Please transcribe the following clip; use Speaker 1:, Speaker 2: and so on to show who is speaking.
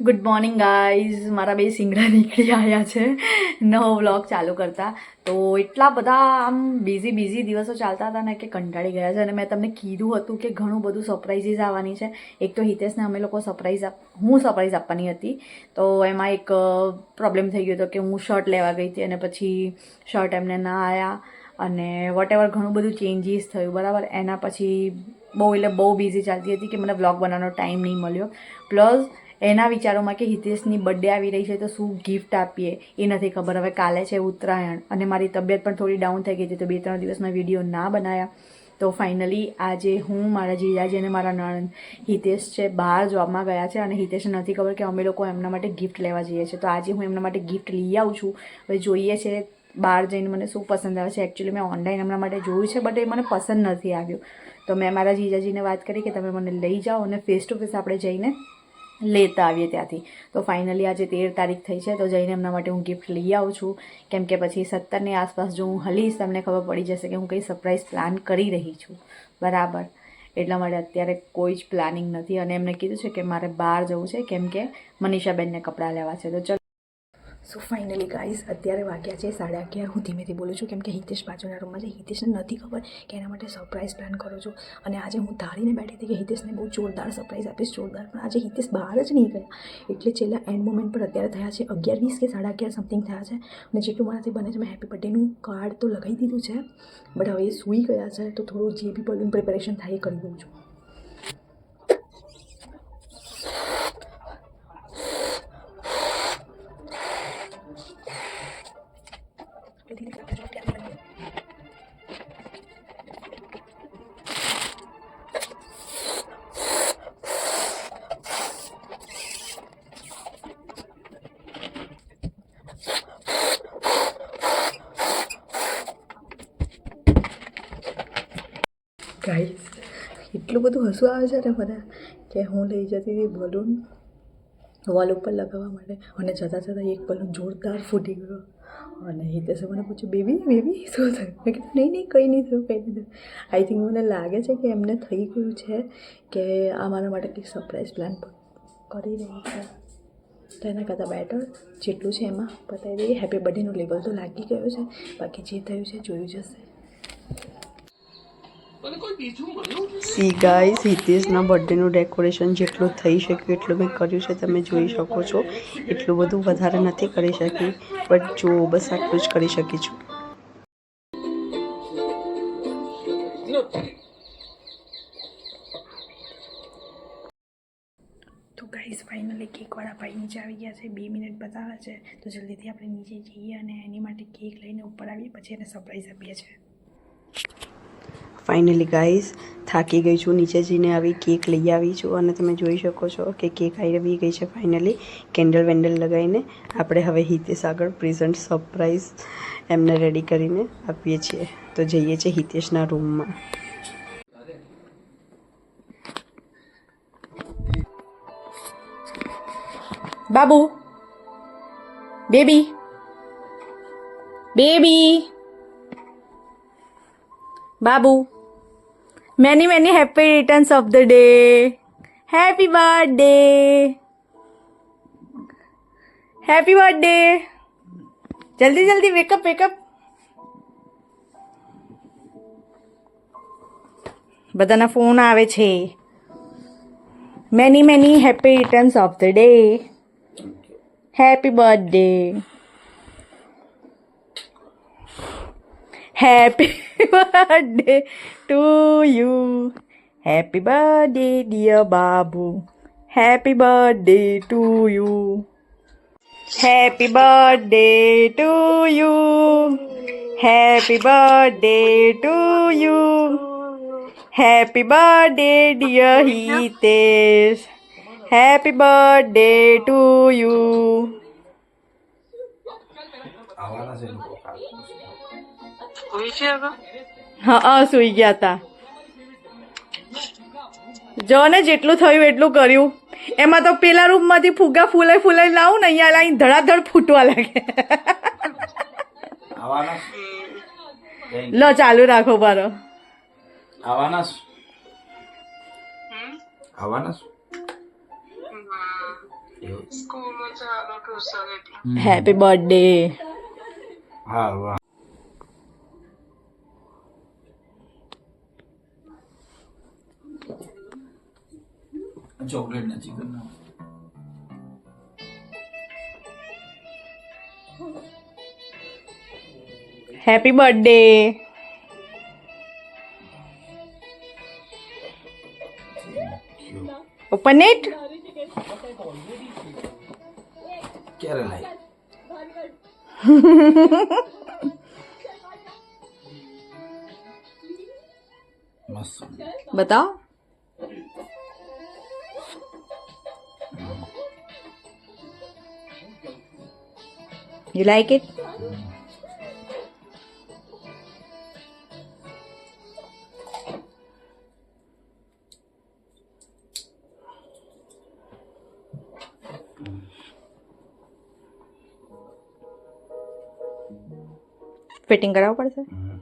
Speaker 1: Good morning guys મારા બે સિંગડા નીકળી આવ્યા છે. નવો વ્લોગ ચાલુ કરતા. તો એટલા બધા આમ બિઝી બિઝી દિવસો ચાલતા હતા ને કે કંટાળી ગયા છે. અને મેં તમને કીધું હતું કે ઘણું બધું સરપ્રાઇઝીસ આવવાની છે. એક તો હિતેશને અમે લોકો સરપ્રાઇઝ હું સરપ્રાઇઝ આપવાની હતી. તો એમાં એક પ્રોબ્લેમ થઈ ગયો હતો કે હું શર્ટ લેવા ગઈ હતી અને પછી શર્ટ એમને ના આવ્યા અને વોટ એવર ઘણું બધું ચેન્જીસ થયું, બરાબર? એના પછી બહુ એટલે બહુ બિઝી ચાલતી હતી કે મને વ્લોગ બનાવવાનો ટાઈમ નહીં મળ્યો. પ્લસ એના વિચારોમાં કે હિતેશની બર્થડે આવી રહી છે તો શું ગિફ્ટ આપીએ? એ નથી ખબર. હવે કાલે છે ઉત્તરાયણ અને મારી તબિયત પણ થોડી ડાઉન થઈ ગઈ હતી તો બે ત્રણ દિવસમાં વીડિયો ના બનાવ્યા તો ફાઇનલી આજે હું, મારા જીજાજી અને મારા નણંદ હિતેશ છે, બહાર જોબમાં ગયા છે અને હિતેશને નથી ખબર કે અમે લોકો એમના માટે ગિફ્ટ લેવા જઈએ છીએ. તો આજે હું એમના માટે ગિફ્ટ લઈ આવું છું. હવે જોઈએ છે બહાર જઈને મને શું પસંદ આવે છે. એકચ્યુઅલી મેં ઓનલાઈન એમના માટે જોયું છે બટ એ મને પસંદ નથી આવ્યું. તો મેં મારા જીજાજીને વાત કરી કે તમે મને લઈ જાઓ અને ફેસ ટુ ફેસ આપણે જઈને લેતા આવીએ ત્યાંથી. તો ફાઇનલી આજે તેર તારીખ થઈ છે, તો જઈને એમના માટે હું ગિફ્ટ લઈ આવું છું. કેમ કે પછી સત્તરની આસપાસ જો હું હલીશ, તમને ખબર પડી જશે કે હું કંઈ સરપ્રાઈઝ પ્લાન કરી રહી છું. બરાબર. એટલા માટે અત્યારે કોઈ જ પ્લાનિંગ નથી. અને એમને કીધું છે કે મારે બહાર જવું છે, કેમ કે મનીષાબેનને કપડાં લેવા છે. તો ચલો સો ફાઇનલી ગાઈઝ અત્યારે વાગ્યા છે સાડા અગિયાર. હું ધીમેથી બોલું છું, કેમ કે હિતેશ બાજુના રૂમમાં છે. હિતેશને નથી ખબર કે એના માટે સરપ્રાઈઝ પ્લાન કરું છું. અને આજે હું ધારીને બેઠી હતી કે હિતેશને બહુ જોરદાર સરપ્રાઈઝ આપીશ, જોરદાર. પણ આજે હિતેશ બહાર જ નહીં ગયા. એટલે છેલ્લા એન્ડ મોમેન્ટ પર અત્યારે થયા છે અગિયાર વીસ કે સાડા અગિયાર સમથિંગ થયા છે. અને જેટલું મારાથી બને છે, મેં હેપી બર્થડેનું કાર્ડ તો લગાવી દીધું છે. બટ હવે સૂઈ ગયા છે, તો થોડું જે બી બલૂન પ્રિપેરેશન થાય એ કરી દઉં છું. ગાઈસ, એટલું બધું હસવું આવે છે ને મને, કે હું લઈ જતી હતી બલૂન વોલ ઉપર લગાવવા માટે. અને જતાં જતાં એક બલૂન જોરદાર ફૂટી ગયો. અને હિતેશે મને પૂછ્યું, બેબી બેબી, શું થયું? મેં કીધું, નહીં નહીં, કંઈ નહીં થયું, કંઈ નહીં થયું. આઈ થિંક મને લાગે છે કે એમને થઈ ગયું છે કે આ મારા માટે કંઈક સરપ્રાઈઝ પ્લાન કરી રહી છે. તો એના કરતાં બેટર જેટલું છે એમાં બતાવી દઈએ. હેપી બર્થડેનું લેબલ તો લાગી ગયું છે. બાકી જે થયું છે જોયું જશે. સી ગાઈઝ હિતેશના બર્થડેનું ડેકોરેશન જેટલું થઈ શક્યું એટલું મેં કર્યું છે. તમે જોઈ શકો છો. એટલું બધું વધારે નથી કરી શકી બટ જો બસ આટલું જ કરી શકી છું. તો ગાઈસ ફાઇનલી કેકવાળા ભાઈ નીચે આવી ગયા છે. બે મિનિટ બતાવે છે. તો જલ્દીથી આપણે નીચે જઈએ અને એની માટે કેક લઈને ઉપર આવીએ પછી એને સરપ્રાઈઝ આપીએ છીએ. ફાઇનલી ગાઈઝ થાકી ગઈ છું. નીચે જઈને આવી કેક લઈ આવી છું અને તમે જોઈ શકો છો કે કેક આવી ગઈ છે ફાઇનલી કેન્ડલ વેન્ડલ લગાવીને આપણે હવે હિતેશ આગળ પ્રેઝન્ટ સરપ્રાઈઝ એમને રેડી કરીને આપીએ છીએ. તો જઈએ છીએ હિતેશના રૂમમાં બાબુ. Baby. Baby. Babu. Many many happy returns of the day happy birthday happy birthday જલ્દી જલ્દી વેકઅપ વેકઅપ બધાના ફોન આવે છે many many happy returns of the day happy birthday Happy birthday to you. Happy birthday, dear Babu. Happy birthday to you. Happy birthday to you. Happy birthday to you. Happy birthday, dear Hitesh. Happy birthday to you.
Speaker 2: આવવાના છે
Speaker 1: હા સુઈ ગયા હતા જો ને જેટલું થયું એટલું કર્યું. એમાં તો પેલા રૂમમાંથી ફુગા ફૂલાઈ ફૂલાઈ લાવું ને અહીંયા લાવીને ધડાધડ ફૂટવા લાગે. લો ચાલુ રાખો બારો
Speaker 2: આવવાના આવવાના
Speaker 1: હેપી બર્થડે
Speaker 2: હા વાહ. ચોકલેટ નથી કરના
Speaker 1: હેપી બર્થડે ઓપન ઇટ
Speaker 2: ક્યારે લાઈ
Speaker 1: બતાવો. You like it? फिटिंग कराओ ऊपर
Speaker 2: से हम्म।